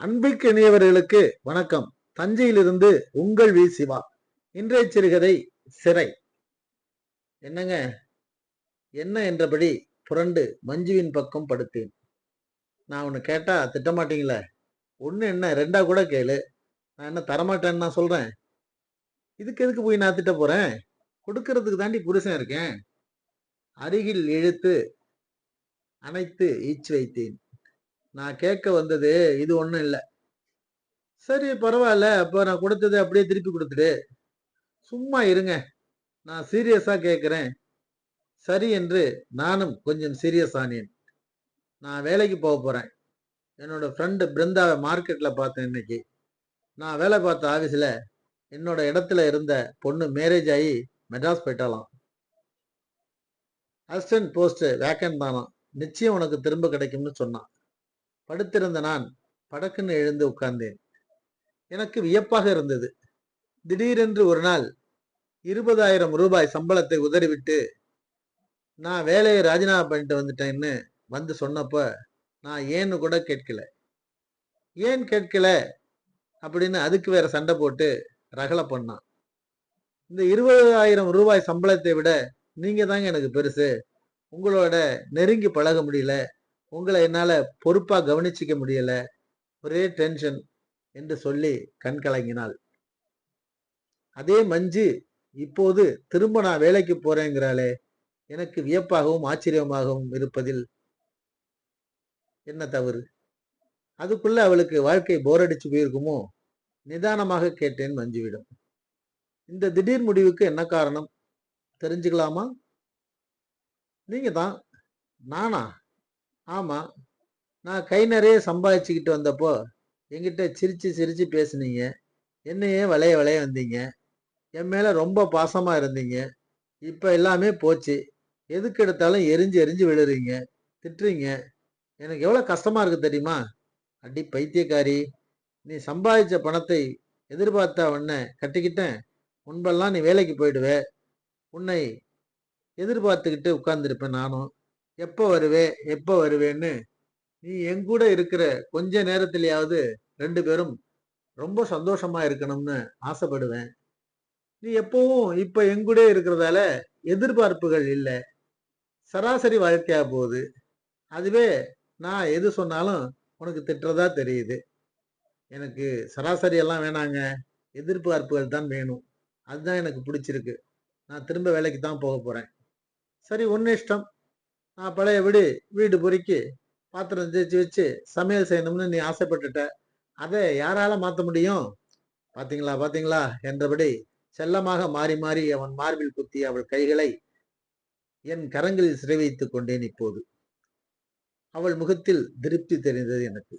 அன்புக்கு இணையவர்களுக்கு வணக்கம். தஞ்சையிலிருந்து உங்கள் வி. சிவா. இன்றைய சிறுகதை சிறை. என்னங்க? என்ன என்றபடி புரண்டு மஞ்சுவின் பக்கம் படுத்தேன். நான் உன்னை கேட்டா திட்டமாட்டீங்களே? ஒன்று என்ன? ரெண்டா கூட கேளு. நான் என்ன தரமாட்டேன்னு நான் சொல்கிறேன் இதுக்கு எதுக்கு போய் நான் திட்ட போகிறேன் கொடுக்கறதுக்கு தாண்டி புருஷன் இருக்கேன். அருகில் இழுத்து அணைத்து ஈச்சு வைத்தேன். நான் கேட்க வந்தது இது ஒன்றும் இல்லை. சரி பரவாயில்ல. அப்போ நான் கொடுத்ததை அப்படியே திருப்பி கொடுத்துடு. சும்மா இருங்க. நான் சீரியஸாக கேட்குறேன். சரி என்று நானும் கொஞ்சம் சீரியஸ் ஆனேன். நான் வேலைக்கு போக போகிறேன் என்னோட ஃப்ரெண்டு பிருந்தாவை மார்க்கெட்டில் பார்த்தேன் இன்னைக்கு. நான் வேலை பார்த்த ஆஃபீஸில் என்னோட இடத்துல இருந்த பொண்ணு மேரேஜ் ஆகி மெட்ராஸ் போயிட்டாலாம் அசிஸ்டன்ட் போஸ்ட்டு வேக்கன் தானாம். நிச்சயம் உனக்கு திரும்ப கிடைக்கும்னு சொன்னான். படுத்திருந்த நான் படக்குன்னு எழுந்து உட்கார்ந்தேன். எனக்கு வியப்பாக இருந்தது. திடீரென்று ஒரு நாள் இருபதாயிரம் ரூபாய் சம்பளத்தை உதறிவிட்டு நான் வேலையை ராஜினாமா பண்ணிட்டு வந்துட்டேன்னு வந்து சொன்னப்ப நான் ஏன்னு கூட கேட்கல. ஏன் கேட்கல? அப்படின்னு அதுக்கு வேற சண்டை போட்டு ரகலை பண்ணான். இந்த இருபதாயிரம் ரூபாய் சம்பளத்தை விட நீங்க தாங்க எனக்கு பெருசு. உங்களோட நெருங்கி பழக முடியல. உங்களை என்னால் பொறுப்பாக கவனிச்சிக்க முடியல. ஒரே டென்ஷன் என்று சொல்லி கண்கலங்கினாள் அதே மஞ்சு இப்போது திரும்ப நான் வேலைக்கு போறேங்கிறாளே எனக்கு வியப்பாகவும் ஆச்சரியமாகவும் இருப்பதில் என்ன தவறு? அதுக்குள்ள அவளுக்கு வாழ்க்கை போர் அடிச்சு போயிருக்குமோ? நிதானமாக கேட்டேன் மஞ்சுவிடம். இந்த திடீர் முடிவுக்கு என்ன காரணம்? தெரிஞ்சுக்கலாமா? நீங்க தான் நானா? ஆமாம் நான் கை நிறைய சம்பாதிச்சுக்கிட்டு வந்தப்போ என்கிட்ட சிரித்து சிரித்து பேசுனீங்க. என்னையே வளைய வளைய வந்தீங்க. என் மேலே ரொம்ப பாசமாக இருந்தீங்க. இப்போ எல்லாமே போச்சு. எதுக்கு எடுத்தாலும் எரிஞ்சு எரிஞ்சு விழுறீங்க. திட்டுறீங்க. எனக்கு எவ்வளோ கஷ்டமாக இருக்குது தெரியுமா? அடி பைத்தியக்காரி. நீ சம்பாதிச்ச பணத்தை எதிர்பார்த்த உன்னை கட்டிக்கிட்டேன். முன்பெல்லாம் நீ வேலைக்கு போயிடுவே. உன்னை எதிர்பார்த்துக்கிட்டு உட்கார்ந்துருப்பேன் நானும். எப்போ வருவே எப்போ வருவேன்னு? நீ எங்கூட இருக்கிற கொஞ்ச நேரத்திலேயாவது ரெண்டு பேரும் ரொம்ப சந்தோஷமா இருக்கணும்னு ஆசைப்படுவேன். நீ எப்பவும் இப்ப எங்கூட இருக்கிறதால எதிர்பார்ப்புகள் இல்லை. சராசரி வாழ்க்கையா போகுது. அதுவே நான் எது சொன்னாலும் உனக்கு திட்டுறதா தெரியுது. எனக்கு சராசரி எல்லாம் வேணாங்க. எதிர்பார்ப்புகள் தான் வேணும். அதுதான் எனக்கு பிடிச்சிருக்கு. நான் திரும்ப வேலைக்கு தான் போக போறேன். சரி ஒன்னு இஷ்டம் நான் பழைய வீடு வீடு பொறுக்கி பாத்திரம் தேய்ச்சி வச்சு சமையல் செய்யணும்னு நீ ஆசைப்பட்டுட்ட. அதை யாரால மாற்ற முடியும்? பாத்தீங்களா பாத்தீங்களா? என்றபடி செல்லமாக மாறி மாறி அவன் மார்பில் குத்தி அவள் கைகளை என் கரங்களில் சிறை வைத்துக் கொண்டேன் இப்போது. அவள் முகத்தில் திருப்தி தெரிந்தது எனக்கு.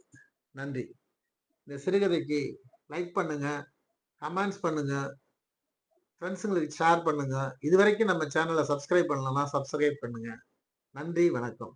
நன்றி. இந்த சிறுகதைக்கு லைக் பண்ணுங்க கமெண்ட்ஸ் பண்ணுங்க ஃப்ரெண்ட்ஸுங்களுக்கு ஷேர் பண்ணுங்க. இது வரைக்கும் நம்ம சேனலை சப்ஸ்கிரைப் பண்ணலன்னா சப்ஸ்கிரைப் பண்ணுங்க. நன்றி வணக்கம்.